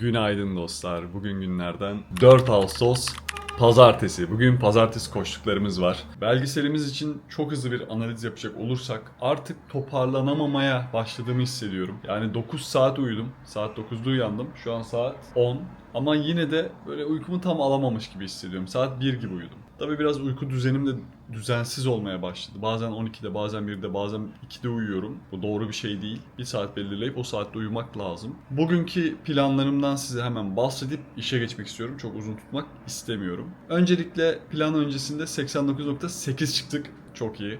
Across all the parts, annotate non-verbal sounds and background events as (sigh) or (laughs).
Günaydın dostlar. Bugün günlerden 4 Ağustos Pazartesi. Bugün pazartesi koştuklarımız var. Belgeselimiz için çok hızlı bir analiz yapacak olursak artık toparlanamamaya başladığımı hissediyorum. Yani 9 saat uyudum. Saat 9'da uyandım. Şu an saat 10. Ama yine de böyle uykumu tam alamamış gibi hissediyorum. Saat 1 gibi uyudum. Tabii biraz uyku düzenim de düzensiz olmaya başladı. Bazen 12'de, bazen 1'de, bazen 2'de uyuyorum. Bu doğru bir şey değil. Bir saat belirleyip o saatte uyumak lazım. Bugünkü planlarımdan size hemen bahsedip işe geçmek istiyorum. Çok uzun tutmak istemiyorum. Öncelikle plan öncesinde 89.8 çıktık. Çok iyi.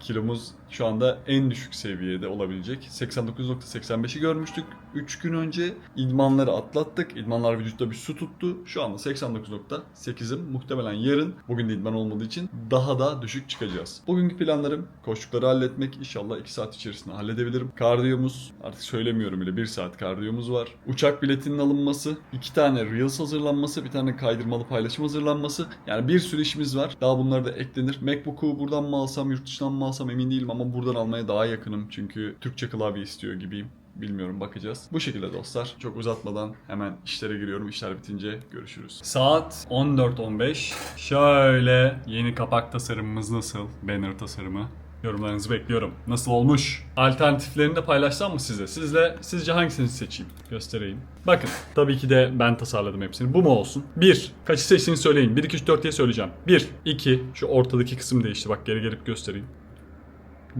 Kilomuz şu anda en düşük seviyede olabilecek. 89.85'i görmüştük 3 gün önce. İdmanları atlattık. İdmanlar vücutta bir su tuttu. Şu anda 89.8'im. Muhtemelen yarın bugün de idman olmadığı için daha da düşük çıkacağız. Bugünkü planlarım koştukları halletmek. İnşallah 2 saat içerisinde halledebilirim. Kardiyomuz artık söylemiyorum bile 1 saat kardiyomuz var. Uçak biletinin alınması, 2 tane Reels hazırlanması, bir tane kaydırmalı paylaşım hazırlanması. Yani bir sürü işimiz var. Daha bunları da eklenir. Macbook'u buradan mı alsam, yurt dışından mı alsam emin değilim ama buradan almaya daha yakınım. Çünkü Türkçe klavye istiyor gibiyim. Bilmiyorum bakacağız. Bu şekilde dostlar. Çok uzatmadan hemen işlere giriyorum. İşler bitince görüşürüz. Saat 14.15. Şöyle yeni kapak tasarımımız nasıl? Banner tasarımı. Yorumlarınızı bekliyorum. Nasıl olmuş? Alternatiflerini de paylaşsam mı size? Sizle sizce hangisini seçeyim? Göstereyim. Bakın tabii ki de ben tasarladım hepsini. Bu mu olsun? 1. Kaçı seçtiğini söyleyin. 1, 2, 3, 4 diye söyleyeceğim. 1, 2. Şu ortadaki kısım değişti. Bak geri gelip göstereyim.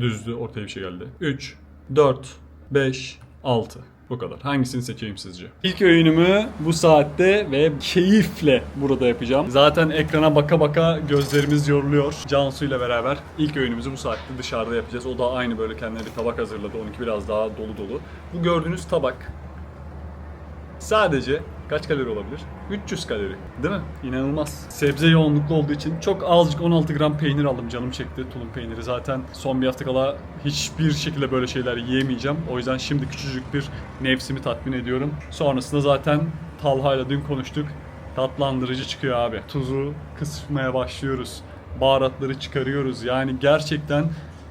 Düzdü. Ortaya bir şey geldi. 3, 4, 5, 6. Bu kadar. Hangisini seçeyim sizce? İlk öğünümü bu saatte ve keyifle burada yapacağım. Zaten ekrana baka baka gözlerimiz yoruluyor. Cansu ile beraber ilk öğünümüzü bu saatte dışarıda yapacağız. O da aynı böyle kendine bir tabak hazırladı. Onunki biraz daha dolu dolu. Bu gördüğünüz tabak Sadece kaç kalori olabilir? 300 kalori. Değil mi? İnanılmaz. Sebze yoğunluklu olduğu için çok azıcık 16 gram peynir aldım. Canım çekti tulum peyniri. Zaten son bir hafta kala hiçbir şekilde böyle şeyler yiyemeyeceğim. O yüzden şimdi küçücük bir nefsimi tatmin ediyorum. Sonrasında zaten Talha'yla dün konuştuk. Tatlandırıcı çıkıyor abi. Tuzu kısmaya başlıyoruz. Baharatları çıkarıyoruz. Yani gerçekten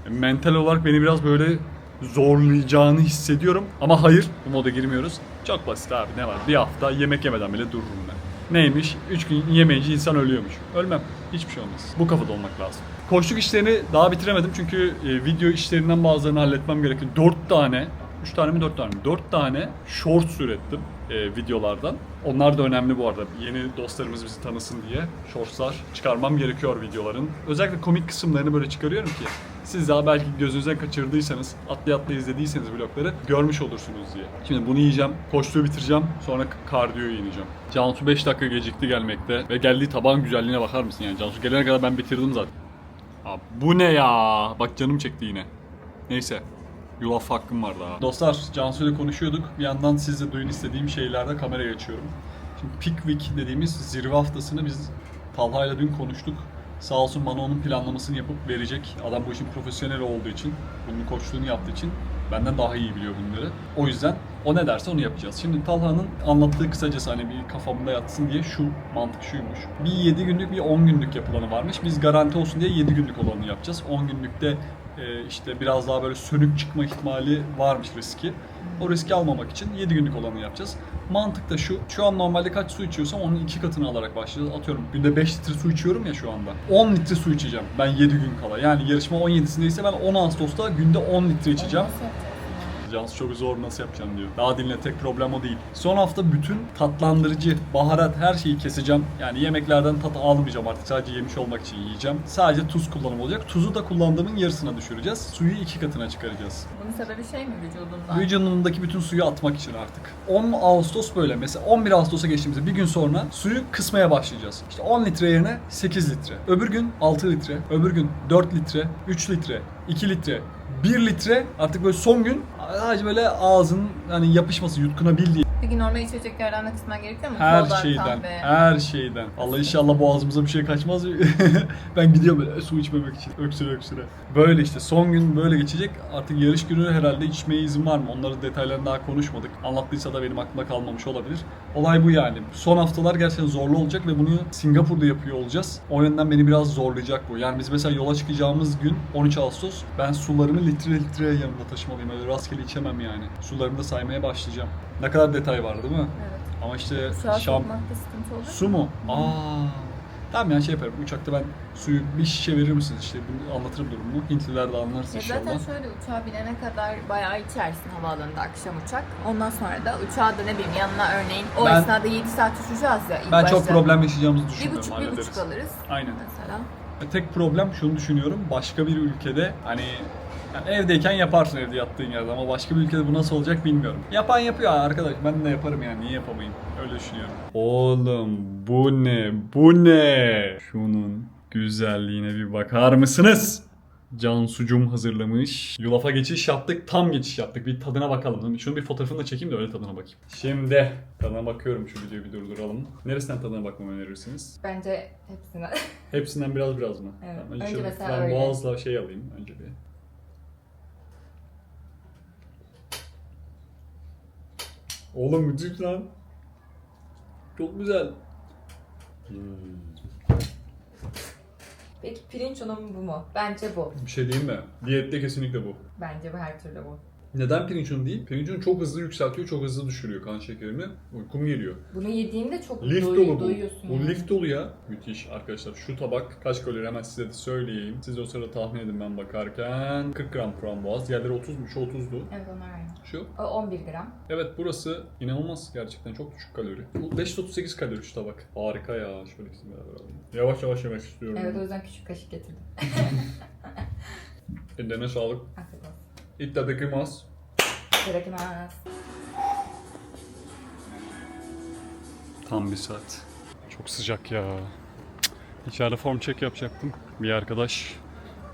mental olarak beni biraz böyle zorlayacağını hissediyorum. Ama hayır bu moda girmiyoruz. Çok basit abi ne var? Bir hafta yemek yemeden bile dururum ben. Neymiş? 3 gün yemeyince insan ölüyormuş. Ölmem. Hiçbir şey olmaz. Bu kafada olmak lazım. Koçluk işlerini daha bitiremedim çünkü e, video işlerinden bazılarını halletmem gerekiyor. 4 tane 3 tane mi 4 tane mi? 4 tane short ürettim e, videolardan. Onlar da önemli bu arada. Yeni dostlarımız bizi tanısın diye shortslar çıkarmam gerekiyor videoların. Özellikle komik kısımlarını böyle çıkarıyorum ki siz daha belki gözünüzden kaçırdıysanız, atlaya atlaya izlediyseniz vlogları görmüş olursunuz diye. Şimdi bunu yiyeceğim, koştuğu bitireceğim, sonra kardiyoya ineceğim. Cansu 5 dakika gecikti gelmekte ve geldiği tabağın güzelliğine bakar mısın yani? Cansu gelene kadar ben bitirdim zaten. Abi bu ne ya? Bak canım çekti yine. Neyse. Yulaf hakkım var daha. Dostlar Cansu ile konuşuyorduk. Bir yandan siz de duyun istediğim şeylerde kameraya açıyorum. Şimdi Peak Week dediğimiz zirve haftasını biz Talha ile dün konuştuk. Sağ olsun bana onun planlamasını yapıp verecek. Adam bu işin profesyoneli olduğu için, bunun koçluğunu yaptığı için benden daha iyi biliyor bunları. O yüzden o ne derse onu yapacağız. Şimdi Talha'nın anlattığı kısacası hani bir kafamda yatsın diye şu mantık şuymuş. Bir 7 günlük bir 10 günlük yapılanı varmış. Biz garanti olsun diye 7 günlük olanı yapacağız. 10 günlükte e, işte biraz daha böyle sönük çıkma ihtimali varmış riski. O riski almamak için 7 günlük olanı yapacağız. Mantık da şu. Şu an normalde kaç su içiyorsam onun iki katını alarak başlayacağız. Atıyorum günde 5 litre su içiyorum ya şu anda. 10 litre su içeceğim ben 7 gün kala. Yani yarışma 17'sindeyse ben 10 Ağustos'ta günde 10 litre içeceğim. Cansu çok zor nasıl yapacağım diyor. Daha dinle tek problem o değil. Son hafta bütün tatlandırıcı, baharat her şeyi keseceğim. Yani yemeklerden tat almayacağım artık sadece yemiş olmak için yiyeceğim. Sadece tuz kullanımı olacak. Tuzu da kullandığımın yarısına düşüreceğiz. Suyu iki katına çıkaracağız. Bunun sebebi şey mi vücudundan? Vücudundaki bütün suyu atmak için artık. 10 Ağustos böyle. Mesela 11 Ağustos'a geçtiğimizde bir gün sonra suyu kısmaya başlayacağız. İşte 10 litre yerine 8 litre. Öbür gün 6 litre. Öbür gün 4 litre. 3 litre. 2 litre. 1 litre artık böyle son gün sadece böyle ağzın hani yapışması yutkunabildiği Peki normal içeceklerden de kısmen gerekiyor mu? her Kola, şeyden kahve. her şeyden. Allah inşallah boğazımıza bir şey kaçmaz. (laughs) ben gidiyorum böyle su içmemek için öksüre öksüre. Böyle işte son gün böyle geçecek. Artık yarış günü herhalde içmeye izin var mı? Onların detaylarını daha konuşmadık. Anlattıysa da benim aklımda kalmamış olabilir. Olay bu yani. Son haftalar gerçekten zorlu olacak ve bunu Singapur'da yapıyor olacağız. O yönden beni biraz zorlayacak bu. Yani biz mesela yola çıkacağımız gün 13 Ağustos ben sularımı litre litre yanımda taşımalıyım. Öyle rastgele içemem yani. Sularımı da saymaya başlayacağım. Ne kadar detay var değil mi? Evet. Ama işte Uçağa şam... sokmakta sıkıntı olur. Su mu? Aa. Tamam yani şey yaparım. Uçakta ben suyu bir şişe verir misiniz işte bunu anlatırım durumu. Hintliler de anlarız Ya inşallah. zaten şöyle uçağa binene kadar bayağı içersin havaalanında akşam uçak. Ondan sonra da uçağa da ne bileyim yanına örneğin o Ben- esnada 7 saat uçacağız ya ilk Ben başta. çok problem yaşayacağımızı Bir düşünmüyorum. buçuk, bir hallederiz. buçuk alırız Aynen. mesela. Tek problem şunu düşünüyorum. Başka bir ülkede hani yani evdeyken yaparsın evde yattığın yerde ama başka bir ülkede bu nasıl olacak bilmiyorum. Yapan yapıyor arkadaş. Ben de yaparım yani. Niye yapamayayım? Öyle düşünüyorum. Oğlum bu ne? Bu ne? Şunun güzelliğine bir bakar mısınız? Cansucum hazırlamış. Yulafa geçiş yaptık. Tam geçiş yaptık. Bir tadına bakalım. Şunu bir fotoğrafını da çekeyim de öyle tadına bakayım. Şimdi tadına bakıyorum. Şu videoyu bir durduralım. Neresinden tadına bakmamı önerirsiniz? Bence hepsine. Hepsinden biraz biraz mı? Evet. Tamam, önce, Önce mesela frambuazla şey alayım önce bir. Oğlum müthiş lan. Çok güzel. Peki pirinç unu mu bu mu? Bence bu. Bir şey diyeyim mi? Diyette kesinlikle bu. Bence bu her türlü bu. Neden pirinç unu değil? Pirinç unu çok hızlı yükseltiyor, çok hızlı düşürüyor kan şekerini. Uykum geliyor. Bunu yediğinde çok Lif doy- dolu bu. doyuyorsun. Bu yani. lif dolu ya. Müthiş arkadaşlar. Şu tabak kaç kalori hemen size de söyleyeyim. Siz o sırada tahmin edin ben bakarken. 40 gram frambuaz. Diğerleri 30 mu? Şu 30'du. Evet onlar aynı. Şu O 11 gram. Evet burası inanılmaz gerçekten çok düşük kalori. Bu 538 kalori şu tabak. Harika ya. Şöyle ikisini beraber alayım. Yavaş yavaş yemek istiyorum. Evet o yüzden küçük kaşık getirdim. (laughs) Ellerine sağlık. Afiyet olsun. İttadakimasu. Bırakmaz. Tam bir saat. Çok sıcak ya. İçeride form check yapacaktım. Bir arkadaş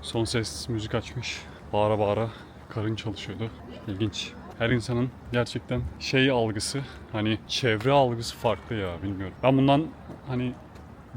son ses müzik açmış. Bağıra bağıra karın çalışıyordu. İlginç. Her insanın gerçekten şey algısı, hani çevre algısı farklı ya bilmiyorum. Ben bundan hani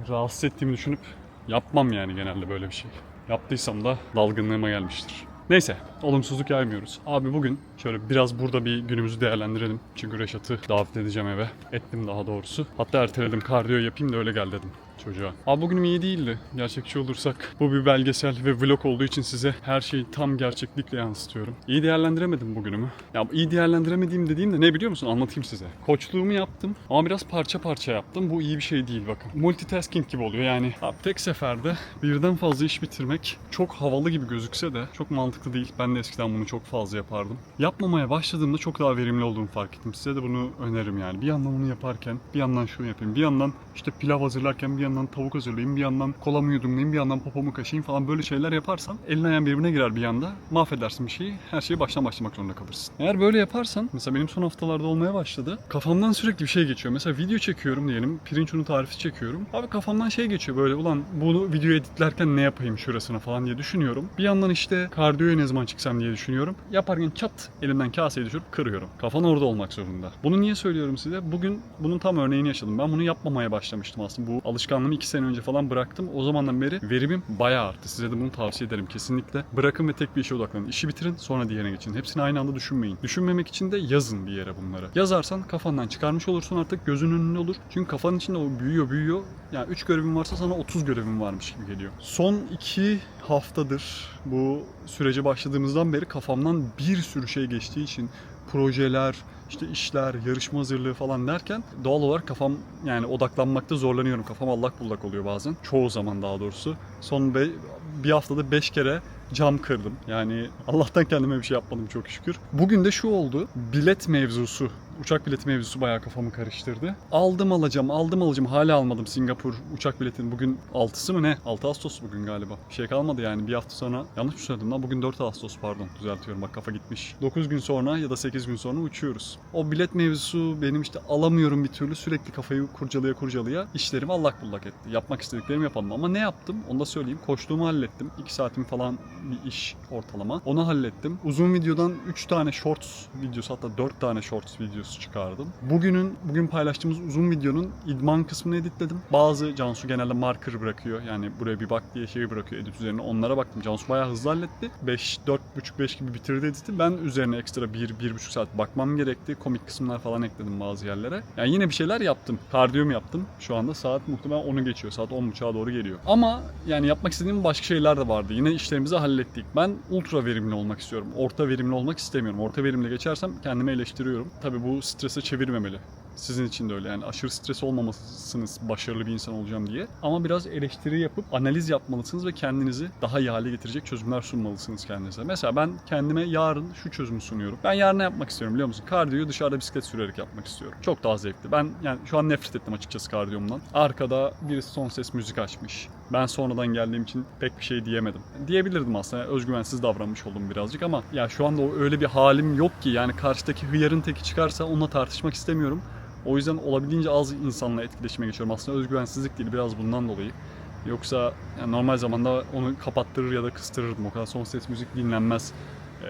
rahatsız ettiğimi düşünüp yapmam yani genelde böyle bir şey. Yaptıysam da dalgınlığıma gelmiştir. Neyse, olumsuzluk yaymıyoruz. Abi bugün şöyle biraz burada bir günümüzü değerlendirelim. Çünkü Reşat'ı davet edeceğim eve. Ettim daha doğrusu. Hatta erteledim, kardiyo yapayım da öyle gel dedim çocuğa. Abi bugünüm iyi değildi. Gerçekçi olursak bu bir belgesel ve vlog olduğu için size her şeyi tam gerçeklikle yansıtıyorum. İyi değerlendiremedim bugünümü. Ya iyi değerlendiremediğim dediğim de ne biliyor musun? Anlatayım size. Koçluğumu yaptım ama biraz parça parça yaptım. Bu iyi bir şey değil bakın. Multitasking gibi oluyor yani. Abi tek seferde birden fazla iş bitirmek çok havalı gibi gözükse de çok mantıklı değil. Ben de eskiden bunu çok fazla yapardım. Yapmamaya başladığımda çok daha verimli olduğumu fark ettim. Size de bunu öneririm yani. Bir yandan onu yaparken, bir yandan şunu yapayım. Bir yandan işte pilav hazırlarken bir yandan tavuk hazırlayayım, bir yandan kolamı yudumlayayım, bir yandan popomu kaşıyım falan böyle şeyler yaparsan elin ayağın birbirine girer bir anda. Mahvedersin bir şeyi. Her şeyi baştan başlamak zorunda kalırsın. Eğer böyle yaparsan mesela benim son haftalarda olmaya başladı. Kafamdan sürekli bir şey geçiyor. Mesela video çekiyorum diyelim. Pirinç unu tarifi çekiyorum. Abi kafamdan şey geçiyor böyle ulan bunu video editlerken ne yapayım şurasına falan diye düşünüyorum. Bir yandan işte kardiyoya ne zaman çıksam diye düşünüyorum. Yaparken çat elimden kaseyi düşürüp kırıyorum. Kafan orada olmak zorunda. Bunu niye söylüyorum size? Bugün bunun tam örneğini yaşadım. Ben bunu yapmamaya başlamıştım aslında. Bu alışkanlığımı 2 sene önce falan bıraktım. O zamandan beri verimim bayağı arttı. Size de bunu tavsiye ederim kesinlikle. Bırakın ve tek bir işe odaklanın. İşi bitirin sonra diğerine geçin. Hepsini aynı anda düşünmeyin. Düşünmemek için de yazın bir yere bunları. Yazarsan kafandan çıkarmış olursun artık gözünün önünde olur. Çünkü kafanın içinde o büyüyor büyüyor. Yani 3 görevin varsa sana 30 görevin varmış gibi geliyor. Son 2 haftadır bu sürece başladığımızdan beri kafamdan bir sürü şey geçtiği için projeler, işte işler, yarışma hazırlığı falan derken doğal olarak kafam yani odaklanmakta zorlanıyorum. Kafam allak bullak oluyor bazen. Çoğu zaman daha doğrusu. Son be, bir haftada 5 kere cam kırdım. Yani Allah'tan kendime bir şey yapmadım çok şükür. Bugün de şu oldu. Bilet mevzusu uçak bileti mevzusu bayağı kafamı karıştırdı. Aldım alacağım, aldım alacağım. Hala almadım Singapur uçak biletini. Bugün 6'sı mı ne? 6 Ağustos bugün galiba. Bir şey kalmadı yani bir hafta sonra. Yanlış mı söyledim lan? Bugün 4 Ağustos pardon. Düzeltiyorum bak kafa gitmiş. 9 gün sonra ya da 8 gün sonra uçuyoruz. O bilet mevzusu benim işte alamıyorum bir türlü. Sürekli kafayı kurcalaya kurcalaya işlerimi allak bullak etti. Yapmak istediklerimi yapamadım. Ama ne yaptım? Onu da söyleyeyim. Koştuğumu hallettim. 2 saatim falan bir iş ortalama. Onu hallettim. Uzun videodan 3 tane shorts videosu hatta 4 tane shorts videosu çıkardım. Bugünün bugün paylaştığımız uzun videonun idman kısmını editledim. Bazı Cansu genelde marker bırakıyor. Yani buraya bir bak diye şey bırakıyor edit üzerine. Onlara baktım. Cansu bayağı hızlı halletti. 5 4,5-5 gibi bitirdi editi. Ben üzerine ekstra 1 1,5 saat bakmam gerekti. Komik kısımlar falan ekledim bazı yerlere. Yani yine bir şeyler yaptım. Kardiyom yaptım. Şu anda saat muhtemelen 10'u geçiyor. Saat 10.30'a doğru geliyor. Ama yani yapmak istediğim başka şeyler de vardı. Yine işlerimizi hallettik. Ben ultra verimli olmak istiyorum. Orta verimli olmak istemiyorum. Orta verimli geçersem kendimi eleştiriyorum. Tabii bu strese çevirmemeli. Sizin için de öyle yani aşırı stres olmamalısınız başarılı bir insan olacağım diye. Ama biraz eleştiri yapıp analiz yapmalısınız ve kendinizi daha iyi hale getirecek çözümler sunmalısınız kendinize. Mesela ben kendime yarın şu çözümü sunuyorum. Ben yarın ne yapmak istiyorum biliyor musun? Kardiyoyu dışarıda bisiklet sürerek yapmak istiyorum. Çok daha zevkli. Ben yani şu an nefret ettim açıkçası kardiyomdan. Arkada birisi son ses müzik açmış. Ben sonradan geldiğim için pek bir şey diyemedim. Diyebilirdim aslında. Özgüvensiz davranmış oldum birazcık ama ya şu anda öyle bir halim yok ki yani karşıdaki hıyarın teki çıkarsa onunla tartışmak istemiyorum. O yüzden olabildiğince az insanla etkileşime geçiyorum. Aslında özgüvensizlik değil biraz bundan dolayı. Yoksa yani normal zamanda onu kapattırır ya da kıstırırdım. O kadar son ses müzik dinlenmez e,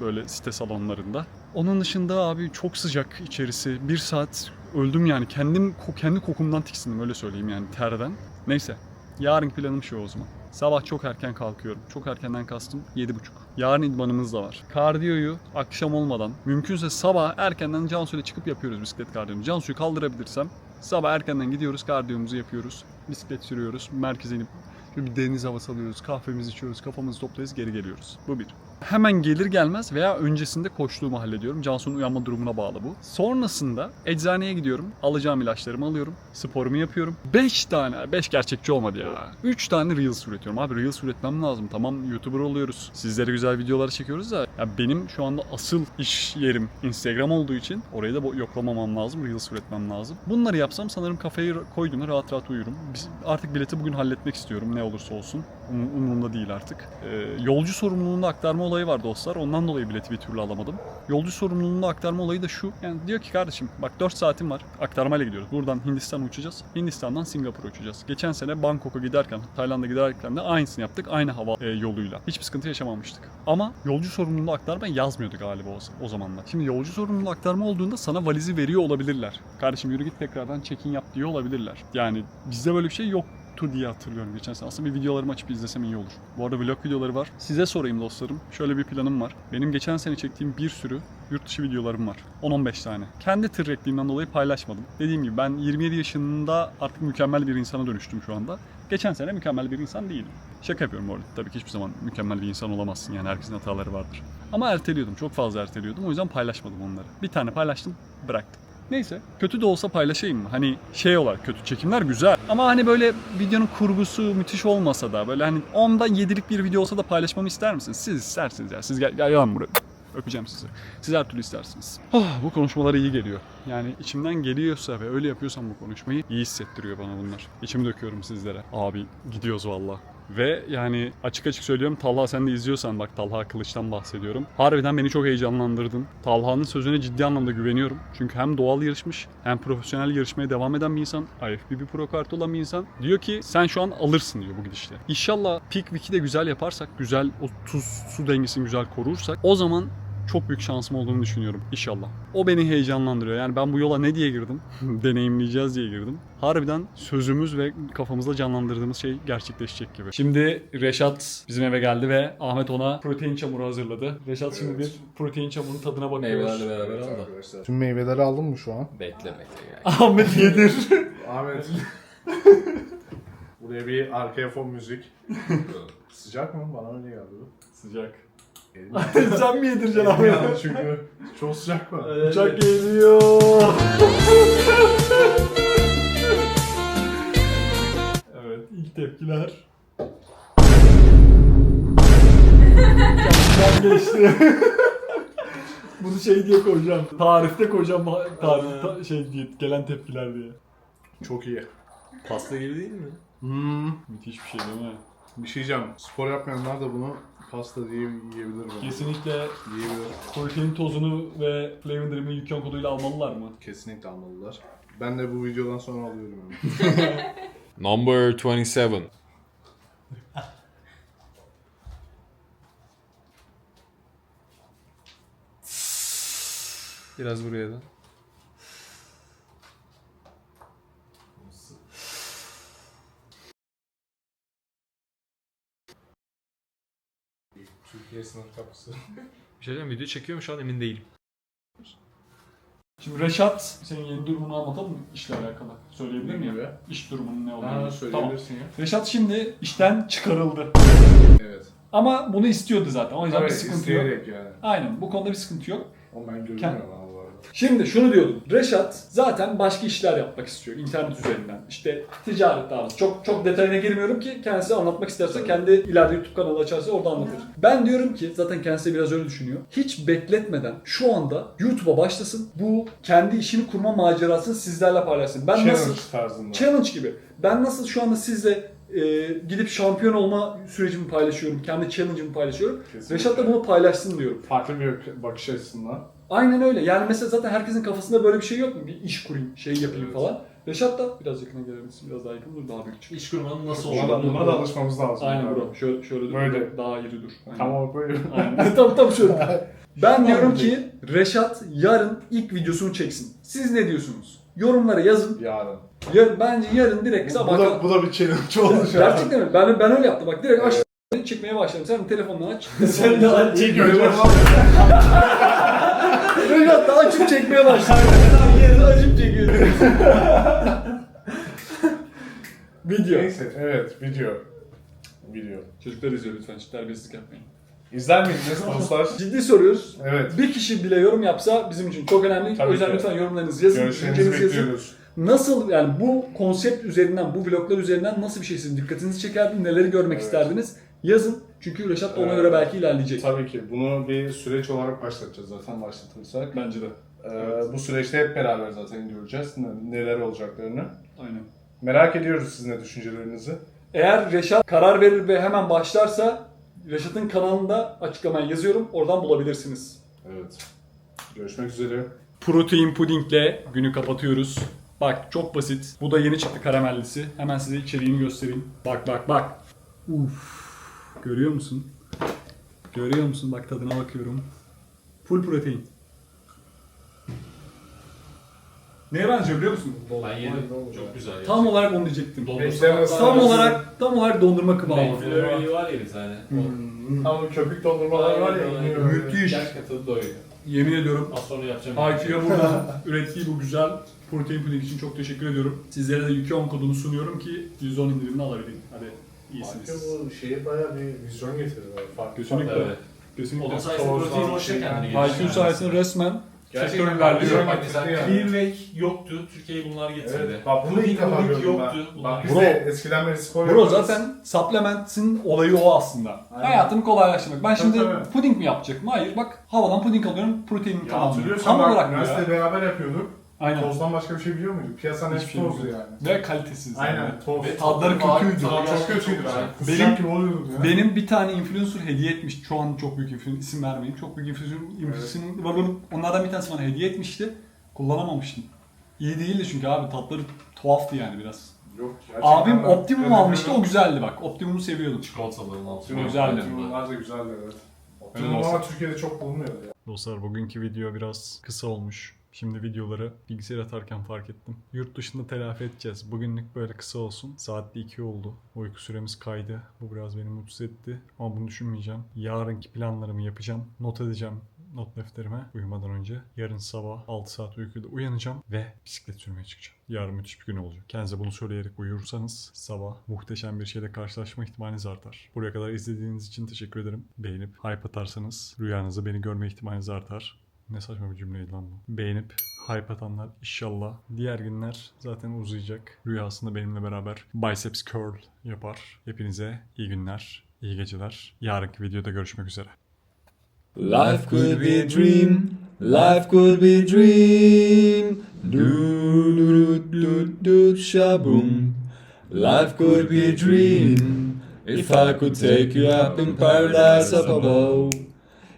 böyle site salonlarında. Onun dışında abi çok sıcak içerisi. Bir saat öldüm yani. Kendim kendi kokumdan tiksindim öyle söyleyeyim yani terden. Neyse. Yarın planım şu o zaman. Sabah çok erken kalkıyorum. Çok erkenden kastım 7.30. Yarın idmanımız da var. Kardiyoyu akşam olmadan, mümkünse sabah erkenden Cansu'yla çıkıp yapıyoruz bisiklet kardiyomu. Cansu'yu kaldırabilirsem sabah erkenden gidiyoruz, kardiyomuzu yapıyoruz. Bisiklet sürüyoruz, merkeze inip bir deniz havası alıyoruz, kahvemizi içiyoruz, kafamızı toplayız, geri geliyoruz. Bu bir. Hemen gelir gelmez veya öncesinde koştuğumu hallediyorum. Cansu'nun uyanma durumuna bağlı bu. Sonrasında eczaneye gidiyorum. Alacağım ilaçlarımı alıyorum. Sporumu yapıyorum. 5 tane, 5 gerçekçi olmadı ya. 3 tane Reels üretiyorum. Abi Reels üretmem lazım. Tamam YouTuber oluyoruz. Sizlere güzel videolar çekiyoruz da ya benim şu anda asıl iş yerim Instagram olduğu için orayı da yoklamamam lazım. Reels üretmem lazım. Bunları yapsam sanırım kafayı koyduğumda rahat rahat uyurum. Biz artık bileti bugün halletmek istiyorum ne olursa olsun. Um- umurumda değil artık. Ee, yolcu sorumluluğunda aktarma olayı var dostlar. Ondan dolayı bileti bir türlü alamadım. Yolcu sorumluluğunda aktarma olayı da şu. Yani diyor ki kardeşim bak 4 saatim var. Aktarmayla gidiyoruz. Buradan Hindistan'a uçacağız. Hindistan'dan Singapur'a uçacağız. Geçen sene Bangkok'a giderken, Tayland'a giderken de aynısını yaptık. Aynı hava e, yoluyla. Hiçbir sıkıntı yaşamamıştık. Ama yolcu sorumluluğunda aktarma yazmıyordu galiba o, o zamanlar. Şimdi yolcu sorumluluğu aktarma olduğunda sana valizi veriyor olabilirler. Kardeşim yürü git tekrardan check-in yap diyor olabilirler. Yani bizde böyle bir şey yok tu diye hatırlıyorum geçen sene. Aslında bir videolarımı açıp izlesem iyi olur. Bu arada vlog videoları var. Size sorayım dostlarım. Şöyle bir planım var. Benim geçen sene çektiğim bir sürü yurt dışı videolarım var. 10-15 tane. Kendi tır repliğimden dolayı paylaşmadım. Dediğim gibi ben 27 yaşında artık mükemmel bir insana dönüştüm şu anda. Geçen sene mükemmel bir insan değilim. Şaka yapıyorum bu arada. Tabii ki hiçbir zaman mükemmel bir insan olamazsın yani herkesin hataları vardır. Ama erteliyordum. Çok fazla erteliyordum. O yüzden paylaşmadım onları. Bir tane paylaştım, bıraktım. Neyse kötü de olsa paylaşayım mı? Hani şey olarak kötü çekimler güzel. Ama hani böyle videonun kurgusu müthiş olmasa da böyle hani 10'dan 7'lik bir video olsa da paylaşmamı ister misiniz? Siz istersiniz ya. Siz gel, gel yalan buraya. Öpeceğim sizi. Siz her türlü istersiniz. Oh, bu konuşmalar iyi geliyor. Yani içimden geliyorsa ve öyle yapıyorsam bu konuşmayı iyi hissettiriyor bana bunlar. İçimi döküyorum sizlere. Abi gidiyoruz valla. Ve yani açık açık söylüyorum Talha sen de izliyorsan bak Talha Kılıç'tan bahsediyorum. Harbiden beni çok heyecanlandırdın. Talha'nın sözüne ciddi anlamda güveniyorum. Çünkü hem doğal yarışmış hem profesyonel yarışmaya devam eden bir insan. IFBB Pro kartı olan bir insan. Diyor ki sen şu an alırsın diyor bu gidişle. İnşallah Peak Week'i de güzel yaparsak, güzel o tuz su dengesini güzel korursak o zaman çok büyük şansım olduğunu düşünüyorum inşallah. O beni heyecanlandırıyor. Yani ben bu yola ne diye girdim? (laughs) Deneyimleyeceğiz diye girdim. Harbiden sözümüz ve kafamızda canlandırdığımız şey gerçekleşecek gibi. Şimdi Reşat bizim eve geldi ve Ahmet ona protein çamuru hazırladı. Reşat şimdi bir protein çamurunun tadına bakıyor. Meyvelerle beraber Evet al da. arkadaşlar. Tüm meyveleri aldın mı şu an? Bekle bekle ya. (laughs) Ahmet yedir. (laughs) Ahmet. Buraya bir arkaya fon müzik. Sıcak mı? Bana öyle geldi bu. Sıcak. (laughs) Sen mi yedireceksin Ahmet? çünkü çok sıcak mı? Uçak geliyor. (laughs) evet ilk tepkiler. Kendimden geçti. (laughs) Bunu şey diye koyacağım. Tarifte koyacağım. Tarif, ta- şey diye, gelen tepkiler diye. Çok iyi. Pasta gibi değil mi? Hmm. Müthiş bir şey değil mi? Bir şey diyeceğim. Spor yapmayanlar da bunu pasta diye yiyebilir mi? Kesinlikle Yiyebilir. protein tozunu ve Flavor Dream'i Yükon koduyla almalılar mı? Kesinlikle almalılar. Ben de bu videodan sonra alıyorum. Yani. (laughs) Number 27. Biraz buraya da. Türkiye sınıf kapısı. (laughs) Bir şey diyeyim video çekiyor mu şu an emin değilim. Şimdi Reşat, senin yeni durumunu anlatalım mı işle alakalı? Söyleyebilir miyim? gibi? İş durumunun ne olduğunu. Ha Tamam. söyleyebilirsin ya. Reşat şimdi işten çıkarıldı. Evet. Ama bunu istiyordu zaten. O yüzden Evet bir sıkıntı yok. isteyerek yani. Aynen. Bu konuda bir sıkıntı yok. Ama ben görünmüyorum ama bu arada. Şimdi şunu diyordum. Reşat zaten başka işler yapmak istiyor internet üzerinden. İşte ticaret tarzı. Çok çok detayına girmiyorum ki kendisi anlatmak isterse kendi ileride YouTube kanalı açarsa orada anlatır. Ben diyorum ki zaten kendisi biraz öyle düşünüyor. Hiç bekletmeden şu anda YouTube'a başlasın. Bu kendi işini kurma macerasını sizlerle paylaşsın. Ben Challenge nasıl tarzında. challenge gibi. Ben nasıl şu anda sizle e, gidip şampiyon olma sürecimi paylaşıyorum. Kendi challenge'ımı paylaşıyorum. Kesinlikle. Reşat da bunu paylaşsın diyorum. Farklı bir bakış açısından. Aynen öyle. Yani mesela zaten herkesin kafasında böyle bir şey yok mu? Bir iş kurayım, şey yapayım Evet. falan. Reşat da biraz yakına gelir misin? Biraz daha yakın dur, daha büyük. İş kurmanın nasıl olduğunu buna da alışmamız lazım. Aynen abi. bro. Şöyle, şöyle dur. Böyle. Daha iri dur. Aynen. Tamam böyle. (laughs) Aynen. (laughs) tam tam şöyle. Ben diyorum ki Reşat yarın ilk videosunu çeksin. Siz ne diyorsunuz? Yorumlara yazın. Yarın. Yarın, bence yarın direkt Bu, sabah da, bu da bir challenge oldu şu an. Gerçekten mi? Ben, ben öyle yaptım. Bak direkt aç çekmeye başladım. Sen telefonunu aç. (laughs) Sen de aç. İlk Reşat da açıp çekmeye başladı. Yarın açıp çekiyor. Video. Neyse evet video. Video. Çocuklar izliyor lütfen. Terbiyesizlik yapmayın. İzler miydiniz dostlar? (laughs) Ciddi soruyoruz. Evet. Bir kişi bile yorum yapsa bizim için çok önemli. Tabii o yüzden ki. lütfen yorumlarınızı yazın. Görüşlerinizi düşüncenizi yazın. bekliyoruz. Nasıl yani bu konsept üzerinden, bu vloglar üzerinden nasıl bir şey sizin dikkatinizi çekerdi, neleri görmek Evet. isterdiniz? Yazın. Çünkü Reşat da ona Evet. göre belki ilerleyecek. Tabii ki. Bunu bir süreç olarak başlatacağız zaten başlatırsak. Bence de. Ee, bu süreçte hep beraber zaten göreceğiz ne- neler olacaklarını. Aynen. Merak ediyoruz sizin de düşüncelerinizi. Eğer Reşat karar verir ve hemen başlarsa Reşat'ın kanalında açıklamaya yazıyorum. Oradan bulabilirsiniz. Evet. Görüşmek üzere. Protein pudingle günü kapatıyoruz. Bak çok basit. Bu da yeni çıktı karamellisi. Hemen size içeriğini göstereyim. Bak bak bak. Uf. Görüyor musun? Görüyor musun? Bak tadına bakıyorum. Full protein. Neye benziyor biliyor musun? Ben yedim. Çok güzel. ya. Tam olarak onu diyecektim. Gençlerin Tam olarak tam olarak dondurma kıvamı. Flurry var ya bir tane. Ama köpük dondurmalar var ya. Müthiş. Gerçekten tadı doyuyor. Yemin ediyorum Az sonra yapacağım. IQ'ya buradan (laughs) ürettiği bu güzel protein puding için çok teşekkür ediyorum. Sizlere de UK10 kodunu sunuyorum ki %10 indirimini alabileyim. Hadi iyisiniz. Sanki bu şeye bayağı bir vizyon getirdi. Böyle farklı. Kesinlikle. Evet. Kesinlikle. Onun sayesinde protein boşa şey kendini yani. geliştirdi. Sayesinde resmen Gerçekten sektör ilerliyor. ilerliyor. Bak mesela Yani. Clearway yoktu. Türkiye'ye bunlar getirdi. Evet. Bak bunu ilk defa Puding gördüm yoktu. ben. Bunlar Bak biz Bro. de eskiden beri spor Bro yapıyoruz. zaten supplement'in olayı o aslında. Aynen. Hayatını kolaylaştırmak. Ben şimdi Tabii, puding mi yapacaktım? Hayır bak havadan puding alıyorum proteinimi Ya tamamlıyorum. hatırlıyorsan Tam bak olarak bu üniversite ya. beraber yapıyorduk. Aynen. Tozdan başka bir şey biliyor muyduk? Piyasanın Hiçbir hep şey tozdu yani. Ve kalitesiz. yani. Aynen toz. Ve Tadları kötüydü. Çok kötüydü çok ben. güzel. Kusacak gibi oluyordum ya. Benim bir tane influencer hediye etmiş. Şu an çok büyük influencer isim vermeyeyim. Çok büyük influencer, influencer'ın var olup onlardan bir tanesi bana hediye etmişti. Kullanamamıştım. İyi değildi çünkü abi tatları tuhaftı yani biraz. Yok, Abim Optimum almıştı o güzeldi bak. Optimum'u seviyordum. Çikolataların altı. Güzeldi. Optimumlar da güzeldi evet. Optimum ama Türkiye'de çok bulunmuyordu ya. Dostlar bugünkü video biraz kısa olmuş. Şimdi videoları bilgisayar atarken fark ettim. Yurt dışında telafi edeceğiz. Bugünlük böyle kısa olsun. Saatte 2 oldu. Uyku süremiz kaydı. Bu biraz beni mutsuz etti. Ama bunu düşünmeyeceğim. Yarınki planlarımı yapacağım. Not edeceğim not defterime uyumadan önce. Yarın sabah 6 saat uykuda uyanacağım ve bisiklet sürmeye çıkacağım. Yarın müthiş bir gün olacak. Kendinize bunu söyleyerek uyursanız sabah muhteşem bir şeyle karşılaşma ihtimaliniz artar. Buraya kadar izlediğiniz için teşekkür ederim. Beğenip hype atarsanız rüyanızda beni görme ihtimaliniz artar. Ne saçma bir cümleydi lan bu. Beğenip hype atanlar inşallah diğer günler zaten uzayacak. Rüyasında benimle beraber biceps curl yapar. Hepinize iyi günler, iyi geceler. Yarınki videoda görüşmek üzere. Life could be a dream. Life could be a dream. Do do do do shaboom. Life could be a dream. If I could take you up in paradise up above.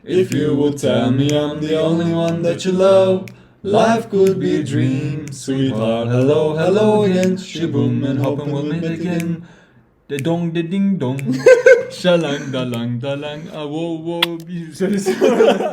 If you would tell me I'm the only one that you love. Life could be a dream, sweetheart. Hello, hello again. Shaboom and hoping we'll meet again. De dong de ding dong. (laughs) Şalang dalang dalang. Ah. Bir (laughs) söylesene.